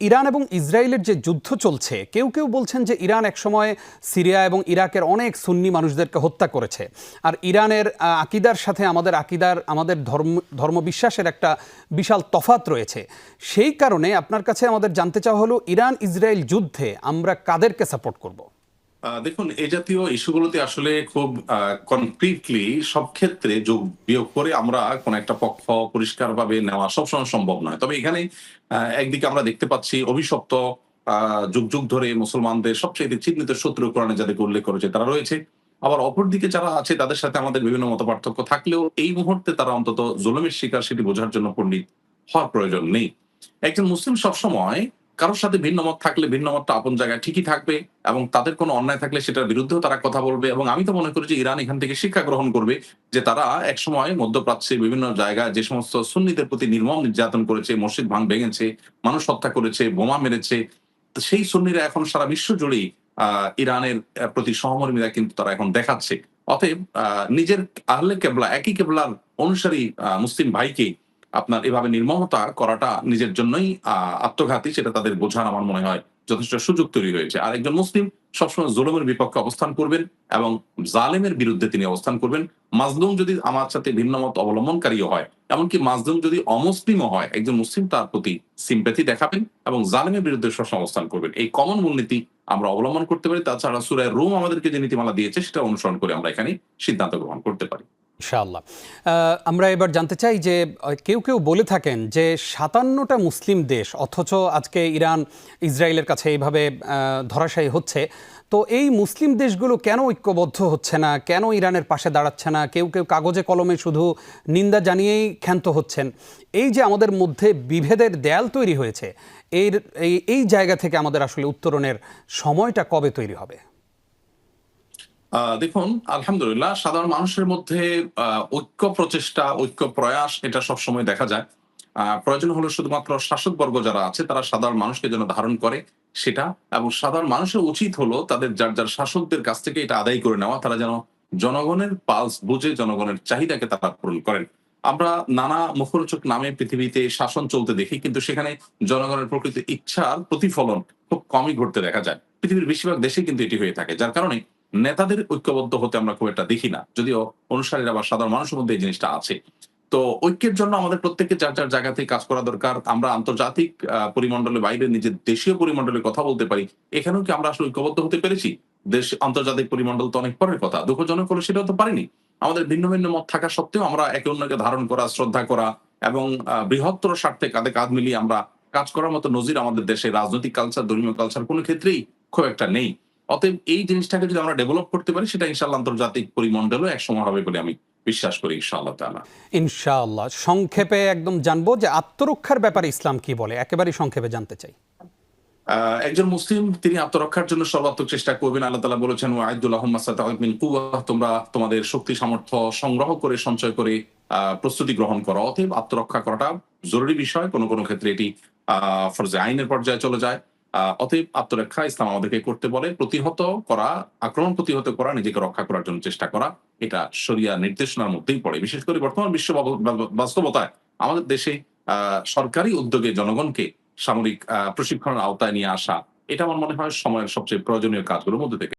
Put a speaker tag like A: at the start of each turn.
A: Iran এবং ইসরায়েলের যে যুদ্ধ চলছে, কেউ কেউ বলছেন যে ইরান একসময় সিরিয়া এবং ইরাকের অনেক সুন্নি মানুষদেরকে হত্যা করেছে। আর ইরানের আকিদার সাথে আমাদের আকিদার, আমাদের ধর্ম, ধর্মবিশ্বাসের একটা বিশাল তফাত রয়েছে। সেই কারণে আপনার কাছে আমাদের জানতে চাওয়া হলো ইরান ইসরায়েল যুদ্ধে আমরা কাদেরকে সাপোর্ট করব?
B: দেখুন এই জাতীয় ইস্যুগুলোতে আসলে খুব কনক্রিটলি সব ক্ষেত্রে যোগ বিয়োগ করে আমরা কোন একটা পক্ষ পরিষ্কারভাবে নেওয়া সবসময় সম্ভব নয়। তবে এখানে একদিকে আমরা দেখতে পাচ্ছি অভিশপ্ত যুগ যুগ ধরে মুসলমানদের সবচেয়ে চিহ্নিত শত্রু কোরআনে যাদেরকে উল্লেখ করেছে তারা রয়েছে। আবার অপরদিকে যারা আছে তাদের সাথে আমাদের বিভিন্ন মত পার্থক্য থাকলেও এই মুহূর্তে তারা অন্তত জুলুমের শিকার সেটি বোঝার জন্য পণ্ডিত হওয়ার প্রয়োজন নেই। একজন মুসলিম সবসময় কারোর সাথে ভিন্ন মত থাকলে ভিন্ন মতটা আপন জায়গায় ঠিকই থাকবে এবং তাদের কোনো অন্যায় থাকলে সেটার বিরুদ্ধেও তারা কথা বলবে এবং আমি তো মনে করি যে ইরান এখান থেকে শিক্ষা গ্রহণ করবে যে তারা একসময় মধ্যপ্রাচ্যের বিভিন্ন জায়গায় যে সমস্ত সুন্নিদের প্রতি নির্মম নির্যাতন করেছে মসজিদ ভাঙ ভেঙেছে মানুষ হত্যা করেছে বোমা মেরেছে সেই সুন্নিরা এখন সারা বিশ্ব জুড়েই আহ, ইরানের প্রতি সহমর্মিতা কিন্তু তারা এখন দেখাচ্ছে। অতএব আহ, নিজের আহলে কেবলা একই কেবলার অনুসারী মুসলিম ভাইকে আপনার এভাবে নির্মমতা করাটা নিজের জন্যই আত্মঘাতী সেটা তাদের বোঝার আমার মনে হয় যথেষ্ট সুযোগ তৈরি হয়েছে। আর একজন মুসলিম সবসময় জুলুমের বিপক্ষে অবস্থান করবেন এবং জালেমের বিরুদ্ধে তিনি অবস্থান করবেন। মাজলুম যদি আমার সাথে ভিন্ন মত অবলম্বনকারীও হয়, এমনকি মাজলুম যদি অমুসলিমও হয়, একজন মুসলিম তার প্রতি সিম্প্যাথি দেখাবেন এবং জালেমের বিরুদ্ধে সবসময় অবস্থান করবেন। এই কমন মূলনীতি আমরা অবলম্বন করতে পারি। তাছাড়া সুরায় রোম আমাদেরকে যে নীতিমালা দিয়েছে, সেটা অনুসরণ করে আমরা এখানে সিদ্ধান্ত গ্রহণ করতে পারি।
A: ইনশাআল্লাহ। আমরা এবার জানতে চাই যে কেউ কেউ বলে থাকেন যে, সাতান্নটা মুসলিম দেশ, অথচ আজকে ইরান, ইসরায়েলের কাছে এইভাবে ধরাশায়ী হচ্ছে, তো এই মুসলিম দেশগুলো কেন ঐক্যবদ্ধ হচ্ছে না? কেন ইরানের পাশে দাঁড়াচ্ছে না? কেউ কেউ কাগজে কলমে শুধু নিন্দা জানিয়েই ক্ষান্ত হচ্ছেন। এই যে আমাদের মধ্যে বিভেদের দেয়াল তৈরি হয়েছে, এর এই- জায়গা থেকে আমাদের আসলে উত্তরণের সময়টা কবে তৈরি হবে?
B: দেখুন, আলহামদুলিল্লাহ, সাধারণ মানুষের মধ্যে ঐক্য প্রচেষ্টা, ঐক্য প্রয়াস, এটা সবসময় দেখা যায়। প্রয়োজন হলো শুধুমাত্র শাসক বর্গ যারা আছে, তারা সাধারণ মানুষকে যেন ধারণ করে সেটা, এবং সাধারণ মানুষের উচিত হলো তাদের যার যার শাসকদের কাছ থেকে এটা আদায় করে নেওয়া, তারা যেন জনগণের পালস বুঝে জনগণের চাহিদাকে তারা পূরণ করেন। আমরা নানা মুখরোচক নামে পৃথিবীতে শাসন চলতে দেখি, কিন্তু সেখানে জনগণের প্রকৃত ইচ্ছার প্রতিফলন খুব কমই ঘটতে দেখা যায়। পৃথিবীর বেশিরভাগ দেশে কিন্তু এটি হয়ে থাকে, যার কারণে নেতাদের ঐক্যবদ্ধ হতে আমরা খুব একটা দেখি না। যদিও অনুসারীরা বা সাধারণ মানুষের মধ্যে এই জিনিসটা আছে। তো ঐক্যের জন্য আমাদের প্রত্যেককে যার যার জায়গা থেকে কাজ করা দরকার, আমরা আন্তর্জাতিক পরিমণ্ডলের বাইরে নিজের দেশীয় পরিমণ্ডলে কথা বলতে পারি, এখানেও কি আমরা আসলে ঐক্যবদ্ধ হতে পেরেছি? দেশ, আন্তর্জাতিক পরিমণ্ডল তো অনেক পরের কথা, দুঃখজনক হলো সেটাও তো পারিনি। আমাদের ভিন্ন ভিন্ন মত থাকা সত্ত্বেও আমরা একে অন্যকে ধারণ করা, শ্রদ্ধা করা এবং বৃহত্তর স্বার্থে কাঁধে কাঁধ মিলিয়ে আমরা কাজ করার মতো নজির আমাদের দেশে রাজনৈতিক কালচার ধর্মীয় কালচার কোনো ক্ষেত্রেই খুব একটা নেই। অতএব এই জিনিসটাকে যদি আমরা ডেভেলপ করতে পারি সেটা ইনশাল্লাহ আন্তর্জাতিক পরিমণ্ডলও এক সময় হবে বলে আমি বিশ্বাস করি ইনশাআল্লাহ তাআলা।
A: ইনশাআল্লাহ। সংক্ষেপে একদম জানব যে আত্মরক্ষার ব্যাপারে ইসলাম কি বলে একেবারেই সংক্ষেপে জানতে চাই।
B: একজন মুসলিম তিনি আত্মরক্ষার জন্য সর্বাত্মক চেষ্টা করবেন। আল্লাহ তালা বলেছেন ওয়াইদুল মিন কুওয়াহ তোমরা তোমাদের শক্তি সামর্থ্য সংগ্রহ করে সঞ্চয় করে আহ, প্রস্তুতি গ্রহণ করো। অতএব আত্মরক্ষা করাটা জরুরি বিষয়। কোনো কোনো ক্ষেত্রে এটি আহ, ফরজে আইনের পর্যায়ে চলে যায়। অতএব আত্মরক্ষা ইসলাম আমাদেরকে করতে বলে, প্রতিহত করা, আক্রমণ প্রতিহত করা, নিজেকে রক্ষা করার জন্য চেষ্টা করা, এটা সরিয়া নির্দেশনার মধ্যেই পড়ে। বিশেষ করে বর্তমান বিশ্ব বাস্তবতায় আমাদের দেশে সরকারি উদ্যোগে জনগণকে সামরিক প্রশিক্ষণের আওতায় নিয়ে আসা, এটা আমার মনে হয় সময়ের সবচেয়ে প্রয়োজনীয় কাজগুলোর মধ্যে থেকে।